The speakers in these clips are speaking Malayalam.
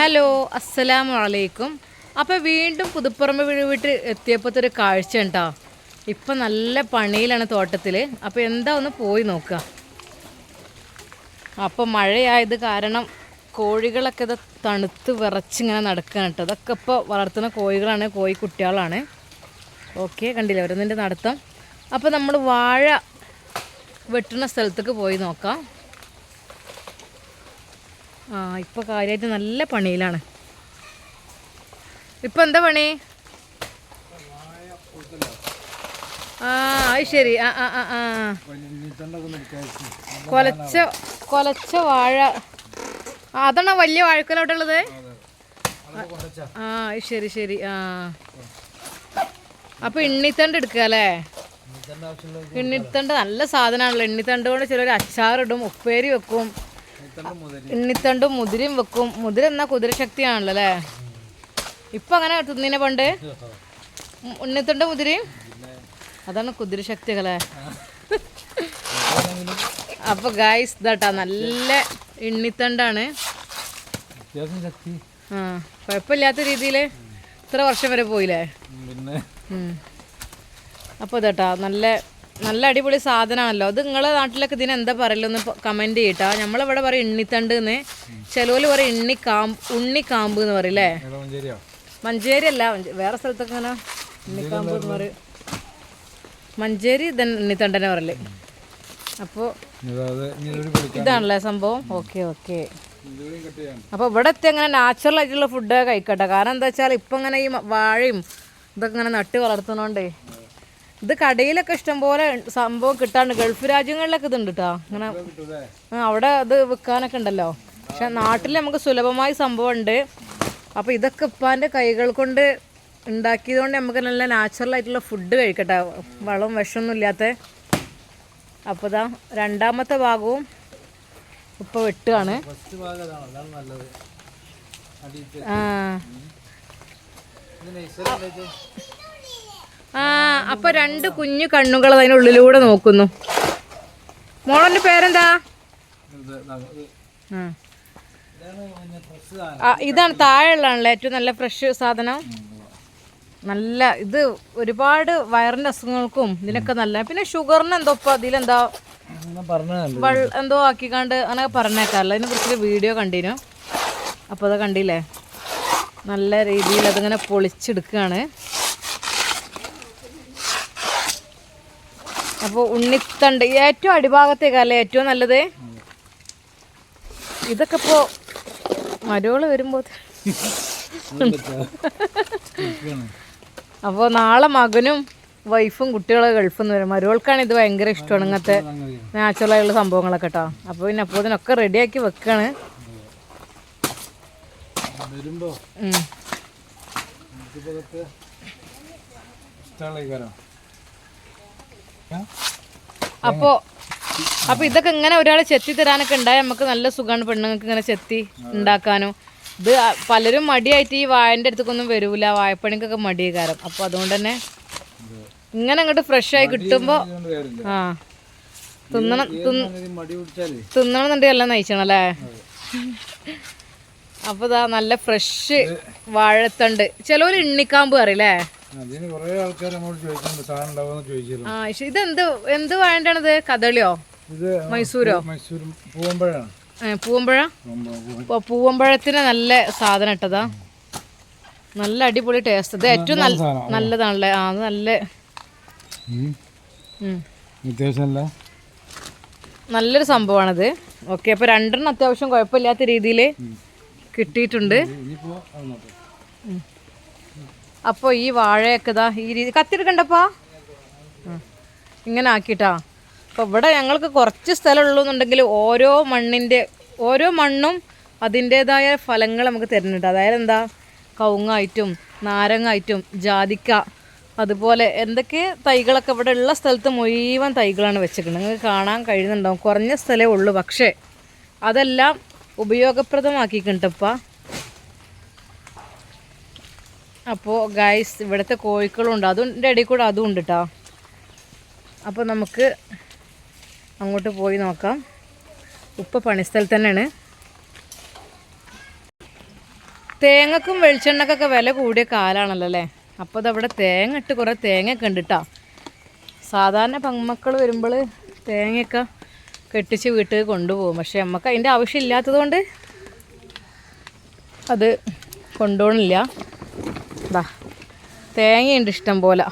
ഹലോ അസ്സലാമു അലൈക്കും. അപ്പോൾ വീണ്ടും പുതുപ്പുറമ്പ് വീട് വീട്ടിൽ എത്തിയപ്പോഴത്തെ ഒരു കാഴ്ച ഉണ്ടോ ഇപ്പം നല്ല പണിയിലാണ് തോട്ടത്തിൽ അപ്പോൾ എന്താ ഒന്ന് പോയി നോക്കുക അപ്പോൾ മഴയായത് കാരണം കോഴികളൊക്കെ ഇത് തണുത്ത് വിറച്ചിങ്ങനെ നടക്കുകയാണ് കേട്ടോ. അതൊക്കെ ഇപ്പോൾ വളർത്തുന്ന കോഴികളാണ് കോഴി കുട്ടികളാണ്. ഓക്കെ കണ്ടില്ല? വരുന്നതിന്റെ നടത്തം. അപ്പോൾ നമ്മൾ വാഴ വെട്ടുന്ന സ്ഥലത്തേക്ക് പോയി നോക്കാം. ആ ഇപ്പോൾ കാര്യമായിട്ട് നല്ല പണിയിലാണ്. ഇപ്പം എന്താ പണി? ആ അത് ശരി. ആ ആ ആ ആ. കൊലച്ച കൊലച്ച വാഴ. അതാണോ വലിയ വാഴക്കലോട്ടുള്ളത്? ആ ശരി ശരി. ആ. അപ്പൊ എണ്ണിത്തണ്ട് എടുക്കുക അല്ലേ? എണ്ണിത്തണ്ട് നല്ല സാധനമാണല്ലോ. എണ്ണിത്തണ്ട് കൊണ്ട് ചിലർ അച്ചാറിടും ഉപ്പേരി വെക്കും. എണ്ണിത്തണ്ടും മുതിരും വെക്കും. മുതിര എന്നാ കുതിരശക്തിയാണല്ലോ അല്ലേ? ഇപ്പൊ അങ്ങനെ തിന്നിനെ പണ്ട്? ഉണ്ണിത്തണ്ടും മുതിരയും അതാണ് കുതിരശക്തികളെ അപ്പൊ ഗായ്സ് ഇതാട്ടാ നല്ല എണ്ണിത്തണ്ടാണ് ആ കുഴപ്പമില്ലാത്ത രീതിയിൽ ഇത്ര വർഷം വരെ പോയില്ലേ? പിന്നെ. ഇതാട്ടാ അപ്പോൾ ഇതേട്ടാ നല്ല നല്ല അടിപൊളി സാധനമാണല്ലോ. അത് നിങ്ങളെ നാട്ടിലൊക്കെ ഇതിന് എന്താ പറയലൊന്ന് കമന്റ് ചെയ്യട്ടാ. നമ്മളിവിടെ പറയും എണ്ണിത്തണ്ട് എന്ന് ചിലവര് പറയും ഉണ്ണി കാമ്പ് എന്ന് പറയും അല്ലേ ഏതാ മഞ്ചേരി അല്ല വേറെ സ്ഥലത്തൊക്കെ ഇങ്ങനെ ഉണ്ണിക്കാമ്പ് എന്ന് പറയും. മഞ്ചേരി ഇതെ ഉണ്ണിത്തണ്ടനെ പറയൽ. അപ്പോൾ ഇതാണല്ലേ സംഭവം? Okay okay. അപ്പോൾ ഇവിടെ എത്തി അങ്ങനെ നാച്ചുറൽ ആയിട്ടുള്ള ഫുഡ് കഴിക്കട്ടെ. കാരണം എന്താ വെച്ചാൽ ഇപ്പം ഇങ്ങനെ ഈ വാഴയും ഇതൊക്കെ ഇങ്ങനെ നട്ട് വളർത്തുന്നോണ്ടേ ഇത് കടയിലൊക്കെ ഇഷ്ടംപോലെ സംഭവം കിട്ടാണ്ട് ഗൾഫ് രാജ്യങ്ങളിലൊക്കെ ഇതുണ്ട് കേട്ടോ അങ്ങനെ അവിടെ അത് വിൽക്കാനൊക്കെ ഉണ്ടല്ലോ. പക്ഷെ നാട്ടിൽ നമുക്ക് സുലഭമായ സംഭവം ഉണ്ട്. അപ്പോൾ ഇതൊക്കെ ഇപ്പാന്റെ കൈകൾ കൊണ്ട് ഉണ്ടാക്കിയതുകൊണ്ട് നമുക്ക് നല്ല നാച്ചുറൽ ആയിട്ടുള്ള ഫുഡ് കഴിക്കട്ടെ. വളവും വിഷമൊന്നും ഇല്ലാത്ത. അപ്പോൾ ഇതാ രണ്ടാമത്തെ ഭാഗവും ഇപ്പോൾ വെട്ടുകയാണ് ആ. ആ അപ്പൊ രണ്ട് കുഞ്ഞു കണ്ണുകൾ അതിനുള്ളിലൂടെ നോക്കുന്നു. മോളന്റെ പേരെന്താ? ഇതാണ്. താഴെയുള്ളതാണല്ലോ ഏറ്റവും നല്ല ഫ്രഷ് സാധനം? നല്ല ഇത് ഒരുപാട് വയറിന്റെ അസുഖങ്ങൾക്കും ഇതിനൊക്കെ നല്ല. പിന്നെ ഷുഗറിന് എന്തോ ഇപ്പൊ അതിലെന്താ എന്തോ ആക്കിക്കാണ്ട് അങ്ങനെ പറഞ്ഞേക്കാറില്ല. അതിനെ കുറിച്ചൊരു വീഡിയോ കണ്ടിനു അപ്പോൾ അത് കണ്ടില്ലേ? നല്ല രീതിയിൽ അതിങ്ങനെ പൊളിച്ചെടുക്കുകയാണ്. അപ്പോൾ ഉണ്ണിത്തണ്ട് ഏറ്റവും അടിഭാഗത്തേക്കല്ലേ ഏറ്റവും നല്ലത്? ഇതൊക്കെ ഇപ്പോൾ മരവൾ വരുമ്പോൾ അപ്പോൾ നാളെ മകനും വൈഫും കുട്ടികളെ ഗൾഫിൽ നിന്ന് വരും. മരോൾക്കാണ് ഇത് ഭയങ്കര ഇഷ്ടമാണ് ഇങ്ങനത്തെ നാച്ചുറലായുള്ള ആയിട്ടുള്ള സംഭവങ്ങളൊക്കെ കേട്ടോ. അപ്പോൾ പിന്നെ അപ്പോൾ ഇതിനൊക്കെ റെഡിയാക്കി വെക്കാണ്. വരുമ്പോ ഉം. അപ്പൊ ഇതൊക്കെ ഇങ്ങനെ ഒരാൾ ചെത്തി തരാനൊക്കെ ഉണ്ടായാൽ നമുക്ക് നല്ല സുഖമാണ് പെണ്ണുങ്ങൾക്ക് ഇങ്ങനെ ചെത്തി ഉണ്ടാക്കാനും. ഇത് പലരും മടിയായിട്ട് ഈ വായന്റെ അടുത്തേക്കൊന്നും വരൂല. വായപ്പണിക്കൊക്കെ കാരം അപ്പൊ അതുകൊണ്ട് തന്നെ ഇങ്ങനെ അങ്ങോട്ട് ഫ്രഷ് ആയി കിട്ടുമ്പോ ആ തിന്നണം തിന്നണമെന്നുണ്ടെങ്കിൽ എല്ലാം നയിച്ചണം അല്ലേ? അപ്പൊ ഇതാ നല്ല ഫ്രഷ് വാഴത്തണ്ട്. ചിലവര് എണ്ണിക്കാമ്പ് അറിയില്ലേ അതിന് കുറേ ആൾക്കാർ നമ്മോട് ചോദിക്കുന്നുണ്ട് സാധനം ഉണ്ടാവുമെന്ന് ചോദിച്ചിരുന്നു ആ ശ്ശെ, ഇതെന്ത് എന്ത് വേണ്ടണത് കദളിയോ? ഇത് മൈസൂരോ? മൈസൂർ പൂവമ്പഴാണ്. പൂവമ്പഴ? പൂവമ്പഴത്തിന് നല്ല സാധനം ഇട്ടതാ. നല്ല അടിപൊളി ടേസ്റ്റ്. ഇത് ഏറ്റവും നല്ല. നല്ലതാണല്ലേ? ആ നല്ല ഉം. ഉം. അത്യാവശ്യം നല്ലൊരു സംഭവമാണത്. ഓക്കെ അപ്പോൾ രണ്ടെണ്ണം അത്യാവശ്യം കുഴപ്പമില്ലാത്ത രീതിയിൽ കിട്ടിയിട്ടുണ്ട്. അപ്പോൾ ഈ വാഴയൊക്കെ ഇതാ ഈ രീതി കത്തിയെടുക്കണ്ടപ്പാ? ഇങ്ങനെ ആക്കിയിട്ടാ അപ്പോൾ ഇവിടെ ഞങ്ങൾക്ക് കുറച്ച് സ്ഥലമുള്ളൂ എന്നുണ്ടെങ്കിൽ ഓരോ മണ്ണിന്റെ ഓരോ മണ്ണും അതിന്റേതായ ഫലങ്ങൾ നമുക്ക് തരുന്നുണ്ട്. അതായത് എന്താ? കവുങ്ങായിട്ടും നാരങ്ങായിട്ടും ജാതിക്ക അതുപോലെ എന്തൊക്കെ തൈകളൊക്കെ ഇവിടെ ഉള്ള സ്ഥലത്ത് മുഴുവൻ തൈകളാണ് വെച്ചിരിക്കുന്നത്. നിങ്ങൾക്ക് കാണാൻ കഴിയുന്നുണ്ടാവും. കുറഞ്ഞ സ്ഥലമേ ഉള്ളൂ. പക്ഷേ അതെല്ലാം ഉപയോഗപ്രദമാക്കിയിട്ടുണ്ടപ്പാ അപ്പോൾ ഗൈസ് ഇവിടുത്തെ കോഴിക്കളും ഉണ്ട് അതിന്റെ ഇടയിൽ കൂടെ അതും ഉണ്ട് കേട്ടോ അപ്പോൾ നമുക്ക് അങ്ങോട്ട് പോയി നോക്കാം. ഉപ്പ പണിസ്ഥലത്ത് തന്നെയാണ് തേങ്ങക്കും വെളിച്ചെണ്ണക്കൊക്കെ വില കൂടിയ കാലാണല്ലോ അല്ലേ അപ്പോൾ അതവിടെ തേങ്ങ ഇട്ട് കുറേ തേങ്ങയൊക്കെ ഉണ്ട് കേട്ടോ സാധാരണ പങ്മക്കൾ വരുമ്പോൾ തേങ്ങയൊക്കെ കെട്ടിച്ച് വീട്ടിൽ കൊണ്ടുപോകും. പക്ഷേ നമുക്ക് അതിന്റെ ആവശ്യമില്ലാത്തതുകൊണ്ട് അത് കൊണ്ടുപോകണില്ല. ദാ തേങ്ങയുണ്ട് ഇഷ്ടം പോലെ.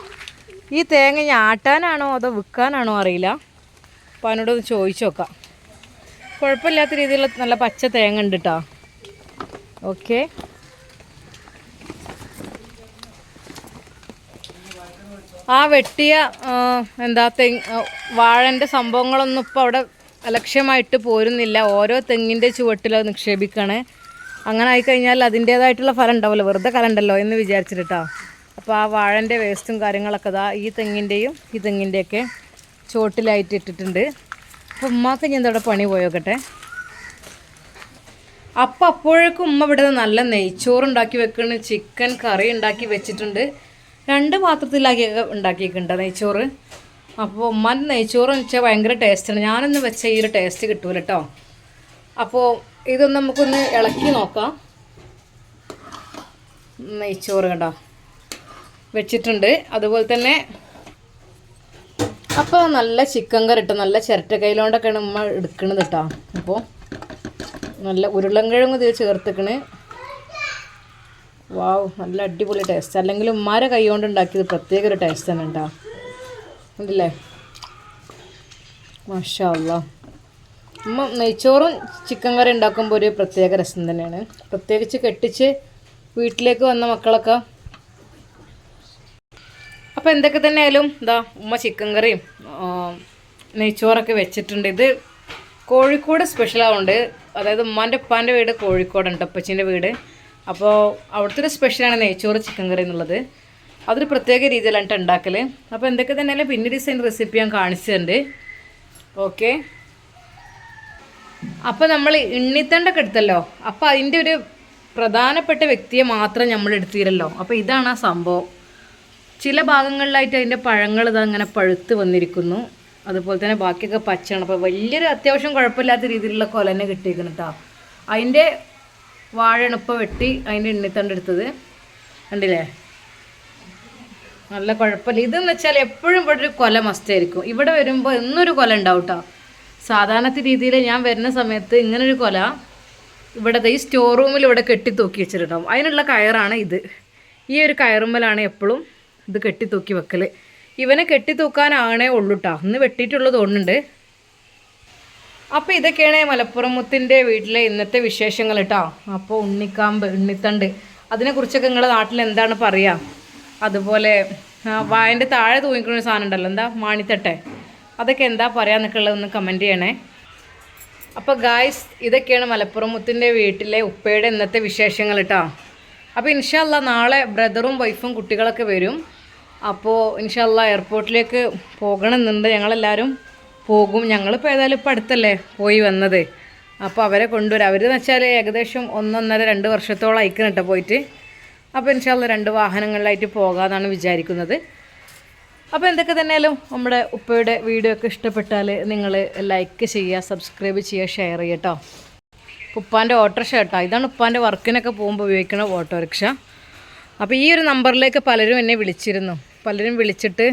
ഈ തേങ്ങ ഞാൻ ആട്ടാനാണോ അതോ വിൽക്കാനാണോ അറിയില്ല. അപ്പോൾ അതിനോട് ഒന്ന് ചോദിച്ചു നോക്കാം. കുഴപ്പമില്ലാത്ത രീതിയിലുള്ള നല്ല പച്ച തേങ്ങ ഉണ്ട് കേട്ടോ ഓക്കെ. ആ വെട്ടിയ എന്താ തെങ്ങ് വാഴന്റെ സംഭവങ്ങളൊന്നും ഇപ്പോൾ അവിടെ അലക്ഷ്യമായിട്ട് പോരുന്നില്ല. ഓരോ തെങ്ങിന്റെ ചുവട്ടിൽ അത് നിക്ഷേപിക്കുകയാണ് അങ്ങനെ ആയിക്കഴിഞ്ഞാൽ അതിന്റേതായിട്ടുള്ള ഫലം ഉണ്ടാവില്ല വെറുതെ കലണ്ടല്ലോ എന്ന് വിചാരിച്ചിട്ടാ. അപ്പോൾ ആ വാഴന്റെ വേസ്റ്റും കാര്യങ്ങളൊക്കെ ഇതാ ഈ തെങ്ങിന്റെയും ഈ തെങ്ങിന്റെയൊക്കെ ചോട്ടിലായിട്ട് ഇട്ടിട്ടുണ്ട്. അപ്പോൾ ഉമ്മാക്ക് ഞാൻ ഇവിടെ പണി പോയോക്കട്ടെ? അപ്പം അപ്പോഴേക്കും ഉമ്മ ഇവിടെ നല്ല നെയ്ച്ചോറ് ഉണ്ടാക്കി വെക്കണ് ചിക്കൻ കറി ഉണ്ടാക്കി വെച്ചിട്ടുണ്ട്. രണ്ട് പാത്രത്തിലാക്കി ഉണ്ടാക്കിയിട്ടുണ്ട് നെയ്ച്ചോറ്. അപ്പോൾ ഉമ്മാന്റെ നെയ്ച്ചോറ് വെച്ചാൽ ഭയങ്കര ടേസ്റ്റാണ് ഞാനൊന്ന് വെച്ച ഈ ഒരു ടേസ്റ്റ് കിട്ടൂല കേട്ടോ അപ്പോൾ ഇതൊന്ന് നമുക്കൊന്ന് ഇളക്കി നോക്കാം. നെയ്ച്ചോറ് കണ്ടോ? വെച്ചിട്ടുണ്ട്. അതുപോലെ തന്നെ അപ്പോൾ നല്ല ചിക്കൻ കറി ഇട്ടോ നല്ല ചിരട്ട കയ്യിലോണ്ടൊക്കെയാണ് നമ്മൾ എടുക്കണത് കേട്ടോ അപ്പോൾ നല്ല ഉരുളൻകിഴങ്ങ് ഇത് ചേർത്തിക്കണ്. വാവ് നല്ല അടിപൊളി ടേസ്റ്റ് അല്ലെങ്കിൽ ഉമ്മാരെ കൈ കൊണ്ട് ഉണ്ടാക്കിയത് പ്രത്യേക ഒരു ടേസ്റ്റ് തന്നെ കേട്ടോ ഉണ്ടല്ലേ മാഷാ അല്ലാ ഉമ്മ നെയ്ച്ചോറും ചിക്കൻ കറി ഉണ്ടാക്കുമ്പോൾ ഒരു പ്രത്യേക രസം തന്നെയാണ്. പ്രത്യേകിച്ച് കെട്ടിച്ച് വീട്ടിലേക്ക് വന്ന മക്കളൊക്കെ. അപ്പോൾ എന്തൊക്കെ തന്നെ ആയാലും ഇതാ ഉമ്മ ചിക്കൻ കറിയും നെയ്ച്ചോറൊക്കെ വെച്ചിട്ടുണ്ട്. ഇത് കോഴിക്കോട് സ്പെഷ്യൽ ആവുന്നുണ്ട് അതായത് ഉമ്മാന്റെ ഉപ്പാന്റെ വീട് കോഴിക്കോടുണ്ട് അപ്പച്ചീന്റെ വീട്. അപ്പോൾ അവിടുത്തെ ഒരു സ്പെഷ്യലാണ് നെയ്ച്ചോറ് ചിക്കൻ കറി എന്നുള്ളത്. അതൊരു പ്രത്യേക രീതിയിലാണ് ഉണ്ടാക്കൽ അപ്പോൾ എന്തൊക്കെ തന്നെ ആയാലും പിന്നെ ഡിസൈൻ റെസിപ്പി ഞാൻ കാണിച്ചിട്ടുണ്ട് ഓക്കെ അപ്പോൾ നമ്മൾ എണ്ണിത്തണ്ടൊക്കെ എടുത്തല്ലോ. അപ്പോൾ അതിന്റെ ഒരു പ്രധാനപ്പെട്ട വ്യക്തിയെ മാത്രം നമ്മൾ എടുത്തിരല്ലോ അപ്പോൾ ഇതാണ് ആ സംഭവം. ചില ഭാഗങ്ങളിലായിട്ട് അതിന്റെ പഴങ്ങൾ ഇത് അങ്ങനെ പഴുത്ത് വന്നിരിക്കുന്നു. അതുപോലെ തന്നെ ബാക്കിയൊക്കെ പച്ചയാണ്. അപ്പോൾ വലിയൊരു അത്യാവശ്യം കുഴപ്പമില്ലാത്ത രീതിയിലുള്ള കൊല തന്നെ കിട്ടിയിരിക്കുന്നു കേട്ടോ ഇപ്പോൾ വെട്ടി അതിന്റെ എണ്ണിത്തണ്ട് എടുത്തത്. കണ്ടില്ലേ? നല്ല കുഴപ്പമില്ല. ഇതെന്ന് വെച്ചാൽ എപ്പോഴും ഇവിടെ ഒരു കൊല മസ്റ്റായിരിക്കും ഇവിടെ വരുമ്പോൾ എന്നൊരു കൊല ഉണ്ടാവും കേട്ടോ സാധാരണത്തെ രീതിയിൽ ഞാൻ വരുന്ന സമയത്ത് ഇങ്ങനൊരു കൊല ഇവിടെ ഈ സ്റ്റോർ റൂമിൽ ഇവിടെ കെട്ടി തൂക്കി വെച്ചിട്ടുണ്ടാവും. അതിനുള്ള കയറാണ് ഇത്. ഈ ഒരു കയറുമ്മലാണ് എപ്പോഴും ഇത് കെട്ടി തൂക്കി വെക്കൽ ഇവനെ കെട്ടി തൂക്കാനാണേ ഉള്ളൂ കേട്ടോ ഇന്ന് വെട്ടിയിട്ടുള്ളത് തോന്നുന്നുണ്ട്. അപ്പോൾ ഇതൊക്കെയാണ് മലപ്പുറം മുത്തിന്റെ വീട്ടിലെ ഇന്നത്തെ വിശേഷങ്ങൾ കേട്ടോ അപ്പോൾ ഉണ്ണിക്കാമ്പ് ഉണ്ണിത്തണ്ട്. അതിനെക്കുറിച്ചൊക്കെ നിങ്ങളുടെ നാട്ടിൽ എന്താണ് പറയുക അതുപോലെ വായന്റെ താഴെ തൂങ്ങിക്കുന്ന സാധനം ഉണ്ടല്ലോ. എന്താ? മാണിത്തട്ടെ. അതൊക്കെ എന്താ പറയാന്നൊക്കെ ഒന്ന് കമന്റ് ചെയ്യണേ. അപ്പോൾ ഗായ്സ് ഇതൊക്കെയാണ് മലപ്പുറം മുത്തിന്റെ വീട്ടിലെ ഉപ്പയുടെ ഇന്നത്തെ വിശേഷങ്ങൾ കേട്ടോ അപ്പോൾ ഇൻഷാല്ല നാളെ ബ്രദറും വൈഫും കുട്ടികളൊക്കെ വരും. അപ്പോൾ ഇൻഷാല്ല എയർപോർട്ടിലേക്ക് പോകണമെന്നുണ്ട് ഞങ്ങളെല്ലാവരും പോകും. ഞങ്ങളിപ്പോൾ ഏതായാലും ഇപ്പോൾ അടുത്തല്ലേ പോയി വന്നത്. അപ്പോൾ അവരെ കൊണ്ടുവരാം. അവരെന്ന് വെച്ചാൽ ഏകദേശം ഒന്നൊന്നര രണ്ട് വർഷത്തോളം അയക്കണം കേട്ടോ പോയിട്ട്. അപ്പോൾ ഇൻഷാല്ല രണ്ട് വാഹനങ്ങളിലായിട്ട് പോകാമെന്നാണ് വിചാരിക്കുന്നത്. അപ്പോൾ എന്തൊക്കെ തന്നെയാലും നമ്മുടെ ഉപ്പയുടെ വീഡിയോ ഒക്കെ ഇഷ്ടപ്പെട്ടാൽ നിങ്ങൾ ലൈക്ക് ചെയ്യുക സബ്സ്ക്രൈബ് ചെയ്യുക ഷെയർ ചെയ്യുക കേട്ടോ ഉപ്പാന്റെ ഓട്ടോറിക്ഷ കേട്ടോ. ഇതാണ് ഉപ്പാന്റെ വർക്കിനൊക്കെ പോകുമ്പോൾ ഉപയോഗിക്കുന്ന ഓട്ടോറിക്ഷ. അപ്പോൾ ഈ ഒരു നമ്പറിലേക്ക് പലരും എന്നെ വിളിച്ചിരുന്നു. പലരും വിളിച്ചിട്ട്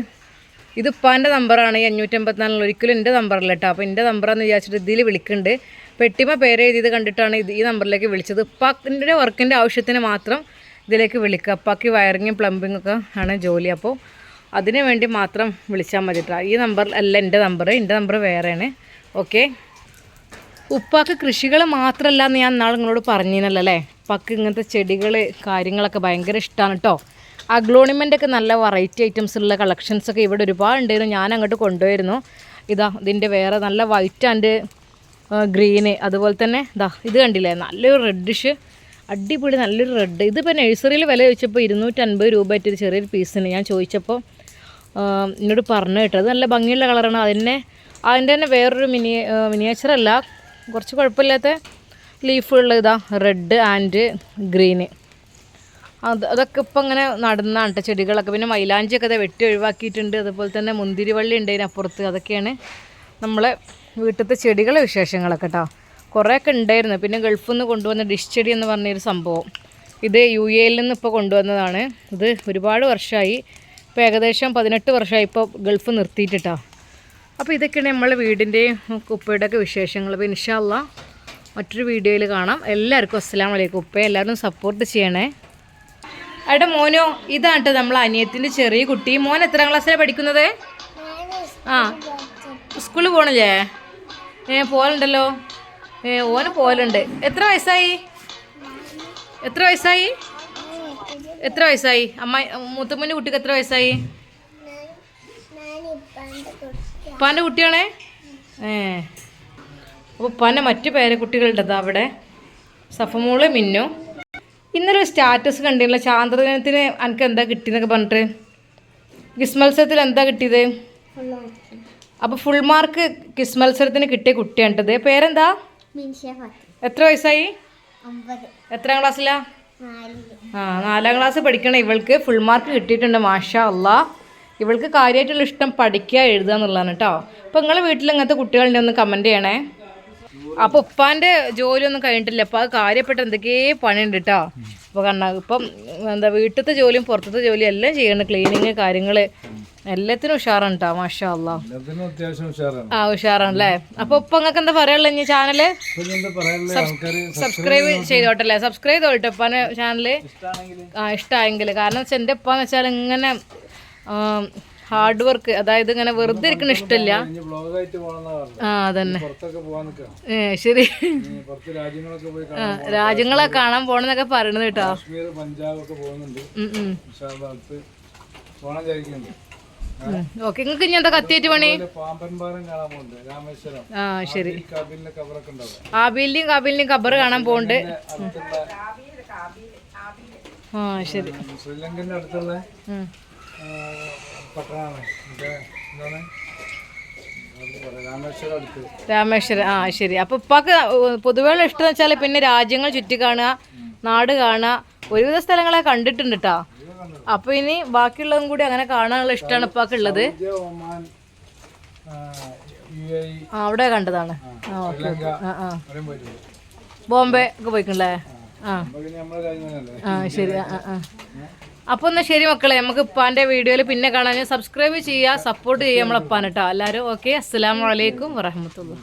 ഇത് ഉപ്പാന്റെ നമ്പറാണ് ഈ അഞ്ഞൂറ്റമ്പത്തിനാലിൽ ഒരിക്കലും എന്റെ നമ്പറല്ല കേട്ടോ അപ്പോൾ എന്റെ നമ്പറാന്ന് വിചാരിച്ചിട്ട് ഇതിൽ വിളിക്കുന്നുണ്ട് പെട്ടിമ പേര് എഴുതിയത് കണ്ടിട്ടാണ് ഇത് ഈ നമ്പറിലേക്ക് വിളിച്ചത്. ഉപ്പാക്കിന്റെ വർക്കിന്റെ ആവശ്യത്തിന് മാത്രം ഇതിലേക്ക് വിളിക്കുക അപ്പാക്ക് വയറിങ്ങും പ്ലംബിങ്ങൊക്കെ ആണ് ജോലി. അപ്പോൾ അതിന് വേണ്ടി മാത്രം വിളിച്ചാൽ മതി കേട്ടോ ഈ നമ്പർ അല്ല എന്റെ നമ്പർ എന്റെ നമ്പർ വേറെയാണ്. ഓക്കെ? ഉപ്പാക്ക് കൃഷികൾ മാത്രമല്ല എന്ന് ഞാൻ നാളെ നിങ്ങളോട് പറഞ്ഞിരുന്നല്ലോ അല്ലേ? ഉപ്പാക്ക് ഇങ്ങനത്തെ ചെടികൾ കാര്യങ്ങളൊക്കെ ഭയങ്കര ഇഷ്ടമാണ് കേട്ടോ അഗ്ലോണിമെന്റ് ഒക്കെ നല്ല വെറൈറ്റി ഐറ്റംസ് ഉള്ള കളക്ഷൻസ് ഒക്കെ ഇവിടെ ഒരുപാട് ഉണ്ടായിരുന്നു ഞാൻ അങ്ങോട്ട് കൊണ്ടുപോയിരുന്നു. ഇതാ ഇതിന്റെ വേറെ നല്ല വൈറ്റ് ആൻഡ് ഗ്രീന് അതുപോലെ തന്നെ ഇതാ ഇത് കണ്ടില്ലേ? നല്ലൊരു റെഡിഷ് അടിപൊളി നല്ലൊരു റെഡ് ഇതിപ്പോൾ നഴ്സറിയിൽ വില ചോദിച്ചപ്പോൾ ഇരുന്നൂറ്റൻപത് രൂപ ആയിട്ടൊരു ചെറിയൊരു പീസിന് ഞാൻ ചോദിച്ചപ്പോൾ എന്നോട് പറഞ്ഞു കേട്ടോ. അത് നല്ല ഭംഗിയുള്ള കളറാണ്. അതിനെ അതിന്റെ തന്നെ വേറൊരു മിനി മിനിയേച്ചറല്ല കുറച്ച് കുഴപ്പമില്ലാത്ത ലീഫുള്ള ഇതാ റെഡ് ആൻഡ് ഗ്രീന് അത് അതൊക്കെ ഇപ്പം ഇങ്ങനെ നടന്നാണ് കേട്ടോ ചെടികളൊക്കെ. പിന്നെ മൈലാഞ്ചിയൊക്കെ അത് വെട്ടി ഒഴിവാക്കിയിട്ടുണ്ട്. അതുപോലെ തന്നെ മുന്തിരിവള്ളി ഉണ്ട് അതിനപ്പുറത്ത് അതൊക്കെയാണ് നമ്മളെ വീട്ടിലത്തെ ചെടികളെ വിശേഷങ്ങളൊക്കെ കേട്ടോ കുറേയൊക്കെ ഉണ്ടായിരുന്നു. പിന്നെ ഗൾഫിൽ നിന്ന് കൊണ്ടുവന്ന ഡിഷ് ചെടി എന്ന് പറഞ്ഞൊരു സംഭവം. ഇത് യു എയിൽ നിന്ന് ഇപ്പോൾ കൊണ്ടുവന്നതാണ്. ഇത് ഒരുപാട് വർഷമായി ഇപ്പോൾ ഏകദേശം പതിനെട്ട് വർഷമായി ഇപ്പോൾ ഗൾഫ് നിർത്തിയിട്ടാ അപ്പോൾ ഇതൊക്കെയാണ് നമ്മളെ വീടിന്റെയും കുപ്പയുടെയൊക്കെ വിശേഷങ്ങൾ. അപ്പോൾ ഇൻഷാല്ല മറ്റൊരു വീഡിയോയിൽ കാണാം. എല്ലാവർക്കും അസ്സലാം വലൈക്കും ഉപ്പ എല്ലാവരും സപ്പോർട്ട് ചെയ്യണേ. അവിടെ മോനോ ഇതാണ് കേട്ടോ നമ്മളെ അനിയത്തിന്റെ ചെറിയ കുട്ടി. മോൻ എത്ര ക്ലാസ്സിലാണ് പഠിക്കുന്നത്? ആ സ്കൂളിൽ പോകണില്ലേ ഏ പോലുണ്ടല്ലോ ഏ ഓന് പോലുണ്ട് എത്ര വയസ്സായി? എത്ര വയസ്സായി? എത്ര വയസ്സായി? അമ്മ മുത്തമ്മന്റെ കുട്ടിക്ക് എത്ര വയസ്സായി? ഉപ്പാന്റെ കുട്ടിയാണേ? ഏ. അപ്പോൾ ഉപ്പാന്റെ മറ്റു പേരക്കുട്ടികളുണ്ട് അവിടെ. സഫമോൾ മിന്നു. ഇന്നലെ ഒരു സ്റ്റാറ്റസ് കണ്ടില്ല ചാന്ദ്രദിനത്തിന് എനിക്ക് എന്താ കിട്ടിയെന്നൊക്കെ പറഞ്ഞിട്ട്. ക്രിസ്മത്സരത്തിൽ എന്താ കിട്ടിയത്? അപ്പോൾ ഫുൾ മാർക്ക് ക്രിസ്മത്സരത്തിന് കിട്ടിയ കുട്ടിയാണിട്ടത് പേരെന്താ? എത്ര വയസ്സായി? എത്രാം ക്ലാസ്സിലാ ആ നാലാം ക്ലാസ് പഠിക്കണ ഇവൾക്ക് ഫുൾ മാർക്ക് കിട്ടിയിട്ടുണ്ട് മാഷ അള്ളാ ഇവൾക്ക് കാര്യമായിട്ടുള്ള ഇഷ്ടം പഠിക്കുക എഴുതുക എന്നുള്ളതാണ് കേട്ടോ അപ്പോൾ നിങ്ങളെ വീട്ടിൽ ഇങ്ങനത്തെ കുട്ടികളുടെ ഒന്ന് കമന്റ് ചെയ്യണേ. അപ്പോൾ ഉപ്പാന്റെ ജോലിയൊന്നും കഴിഞ്ഞിട്ടില്ല അപ്പോൾ അത് കാര്യപ്പെട്ട എന്തൊക്കെയോ പണിയുണ്ട് കേട്ടോ അപ്പോൾ കണ്ണ ഇപ്പം എന്താ വീട്ടിലത്തെ ജോലിയും പുറത്തത്തെ ജോലിയും എല്ലാം ചെയ്യണം ക്ലീനിങ് കാര്യങ്ങൾ എല്ലാത്തിനും ഉഷാറാണ് കേട്ടോ മാഷാ അല്ലാ അത്യാവശ്യം ഉഷാറാണ്. അല്ലേ അപ്പോൾ ഇപ്പം നിങ്ങൾക്ക് എന്താ പറയാനുള്ള ഇനി ചാനൽ? സബ്സ്ക്രൈബ് ചെയ്തോട്ടല്ലേ സബ്സ്ക്രൈബ് ചെയ്തോട്ടെ ഇപ്പൊ ചാനൽ? ആ ഇഷ്ടമായെങ്കിൽ കാരണം വെച്ചാൽ എന്റെ ഉപ്പാന്ന് വെച്ചാൽ ഇങ്ങനെ ഹാർഡ് വർക്ക് അതായത് ഇങ്ങനെ വെറുതെ ഇരിക്കണ ഇഷ്ടമില്ല. ആ അതന്നെ. ഏ ശരി. ആ, രാജ്യങ്ങളെ കാണാൻ പോണെന്നൊക്കെ പറയണത് കേട്ടോ. പഞ്ചാബ് ഒക്കെ പോകുന്നുണ്ട്. ഓക്കെ നിങ്ങൾക്ക് ഇനി എന്താ കത്തിയേറ്റ് പണി? ആ ശരി. ആബിലിന്റെയും കാബിലിന്റെയും കബർ കാണാൻ പോകുന്നുണ്ട് ആ ശരി. ശ്രീലങ്കന്റെ അടുത്തുള്ള രാമേശ്വരം ആ ശരി. അപ്പോൾ ഉപ്പാക്ക് പൊതുവെയുള്ള ഇഷ്ടം വെച്ചാൽ പിന്നെ രാജ്യങ്ങൾ ചുറ്റി കാണുക നാട് കാണുക. ഒരുവിധ സ്ഥലങ്ങളെ കണ്ടിട്ടുണ്ട് കേട്ടോ അപ്പോൾ ഇനി ബാക്കിയുള്ളതും കൂടി അങ്ങനെ കാണാനുള്ള ഇഷ്ടമാണ് ഇപ്പൊ ഉള്ളത് അവിടെ കണ്ടതാണ്. ബോംബെ ഒക്കെ പോയിക്കണല്ലേ? ആ ആ. ശരി ആ ആ അപ്പോൾ എന്നാൽ ശരി മക്കളെ നമുക്ക് ഇപ്പാന്റെ വീഡിയോയിൽ പിന്നെ കാണാൻ സബ്സ്ക്രൈബ് ചെയ്യുക സപ്പോർട്ട് ചെയ്യുക നമ്മളെ ഉപ്പാൻ കേട്ടോ എല്ലാവരും ഓക്കെ അസ്സാം വലൈക്കും വറഹമത്തുള്ള